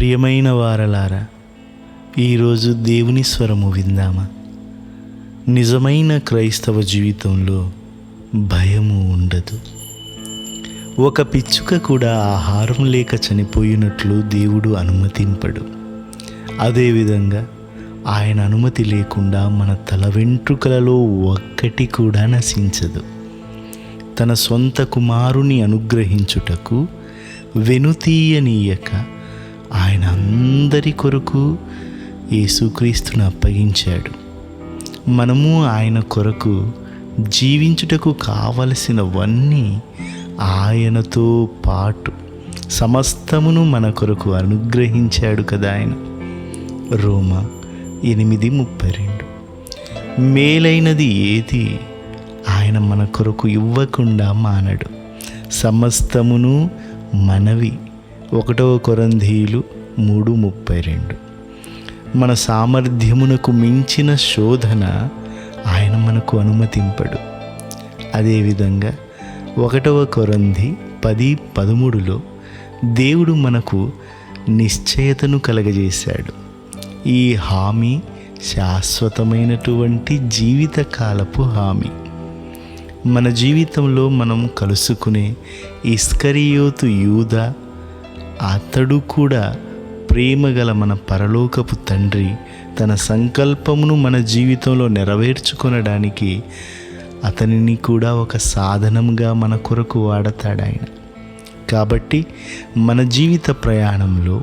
ప్రియమైన వారలారా ఈరోజు దేవుని స్వరము విందామా? నిజమైన క్రైస్తవ జీవితంలో భయము ఉండదు. ఒక పిచ్చుక కూడా ఆహారం లేక చనిపోయినట్లు దేవుడు అనుమతింపడు. అదేవిధంగా ఆయన అనుమతి లేకుండా మన తల వెంట్రుకలలో ఒక్కటి కూడా నశించదు. తన సొంత కుమారుని అనుగ్రహించుటకు వెనుతీయనీయక ఆయన అందరి కొరకు యేసుక్రీస్తును అప్పగించాడు. మనము ఆయన కొరకు జీవించుటకు కావలసినవన్నీ ఆయనతో పాటు సమస్తమును మన కొరకు అనుగ్రహించాడు కదా ఆయన. రోమా ఎనిమిది ముప్పై రెండు. మేలైనది ఏది ఆయన మన కొరకు ఇవ్వకుండా మానడు. సమస్తమును మనవి. ఒకటవ కొరంధీలు మూడు ముప్పై రెండు. మన సామర్థ్యమునకు మించిన శోధన ఆయన మనకు అనుమతింపడు. అదేవిధంగా ఒకటవ కొరంధి పది పదమూడులో దేవుడు మనకు నిశ్చయతను కలగజేశాడు. ఈ హామీ శాశ్వతమైనటువంటి జీవితకాలపు హామీ. మన జీవితంలో మనం కలుసుకునే ఇస్కరియోతు యూద అతడు కూడా ప్రేమగల మన పరలోకపు తండ్రి. తన సంకల్పమును మన జీవితంలో నెరవేర్చుకొనడానికి అతనిని కూడా ఒక సాధనంగా మన కొరకు వాడతాడు ఆయన కాబట్టి మన జీవిత ప్రయాణంలో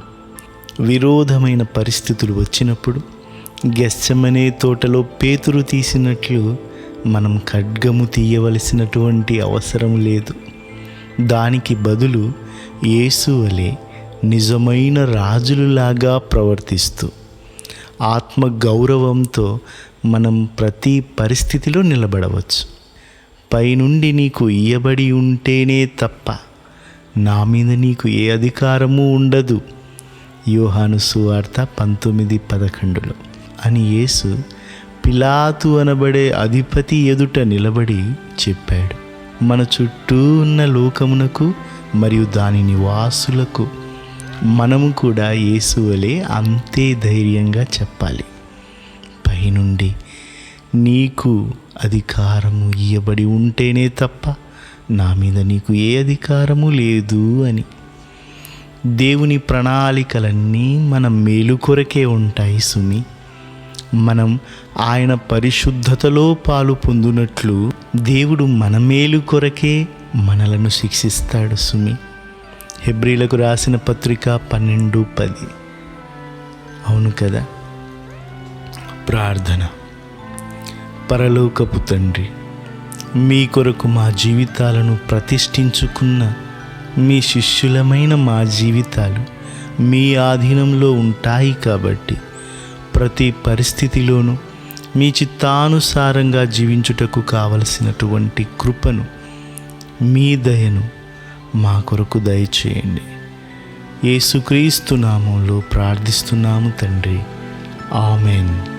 విరోధమైన పరిస్థితులు వచ్చినప్పుడు గెచ్చమనే తోటలో పేతురు తీసినట్లు మనం ఖడ్గము తీయవలసినటువంటి అవసరం లేదు. దానికి బదులు యేసు వలె నిజమైన రాజులులాగా ప్రవర్తిస్తూ ఆత్మ గౌరవంతో మనం ప్రతి పరిస్థితిలో నిలబడవచ్చు. పైనుండి నీకు ఇయ్యబడి ఉంటేనే తప్ప నా మీద నీకు ఏ అధికారము ఉండదు. యోహాను సువార్త పంతొమ్మిది పదకొండులో. అని యేసు పిలాతు అనబడే అధిపతి ఎదుట నిలబడి చెప్పాడు. మన చుట్టూ ఉన్న లోకమునకు మరియు దాని నివాసులకు మనము కూడా యేసువలే అంతే ధైర్యంగా చెప్పాలి. పైనుండి నీకు అధికారము ఇయ్యబడి ఉంటేనే తప్ప నా మీద నీకు ఏ అధికారము లేదు అని. దేవుని ప్రణాళికలన్నీ మన మేలు కొరకే ఉంటాయి సుమి. మనం ఆయన పరిశుద్ధతలో పాలు పొందునట్లు దేవుడు మన మేలు కొరకే మనలను శిక్షిస్తాడు సుమి. హెబ్రిలకు రాసిన పత్రిక పన్నెండు పది. అవును కదా? ప్రార్థన. పరలోకపు తండ్రి మీ కొరకు మా జీవితాలను ప్రతిష్ఠించుకున్న మీ శిష్యులమైన మా జీవితాలు మీ ఆధీనంలో ఉంటాయి కాబట్టి ప్రతి పరిస్థితిలోనూ మీ చిత్తానుసారంగా జీవించుటకు కావలసినటువంటి కృపను మీ దయను మా కొరకు దయచేయండి. ఏసుక్రీస్తు నామంలో ప్రార్థిస్తున్నాము తండ్రి. ఆమెన్.